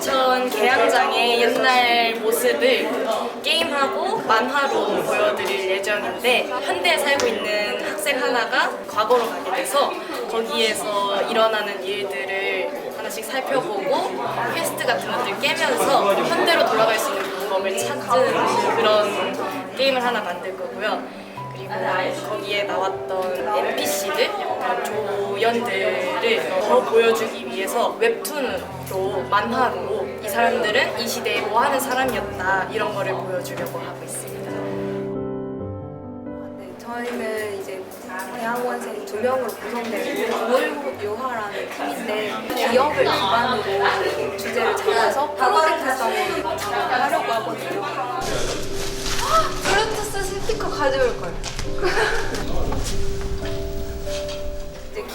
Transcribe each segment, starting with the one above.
인천 계양장의 옛날 모습을 게임하고 만화로 보여드릴 예정인데 현대에 살고 있는 학생 하나가 과거로 가게 돼서 거기에서 일어나는 일들을 하나씩 살펴보고 퀘스트 같은 것들 깨면서 현대로 돌아갈 수 있는 방법을 찾는 그런 게임을 하나 만들 거고요. 그리고 거기에 나왔던 NPC들, 조연들 을 더 보여주기 위해서 웹툰으로 만화로 이 사람들은 이 시대에 뭐 하는 사람이었다 이런 거를 보여주려고 하고 있습니다. 네, 저희는 이제 대학원생 두 명으로 구성된 고을유화라는 팀인데 기업을 기반으로 주제를 잡아서 프로젝트성으로 작업하려고 하거든요. 블루투스 스피커 가져올 걸.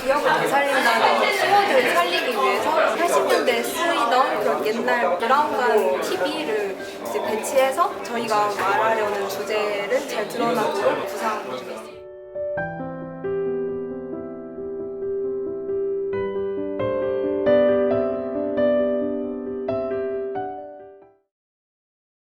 기억을 되살린다는 키워드를 살리기 위해서 80년대에 쓰이던 그런 옛날 브라운관 TV를 이제 배치해서 저희가 말하려는 주제를 잘 드러나도록 구상 중에 있습니다.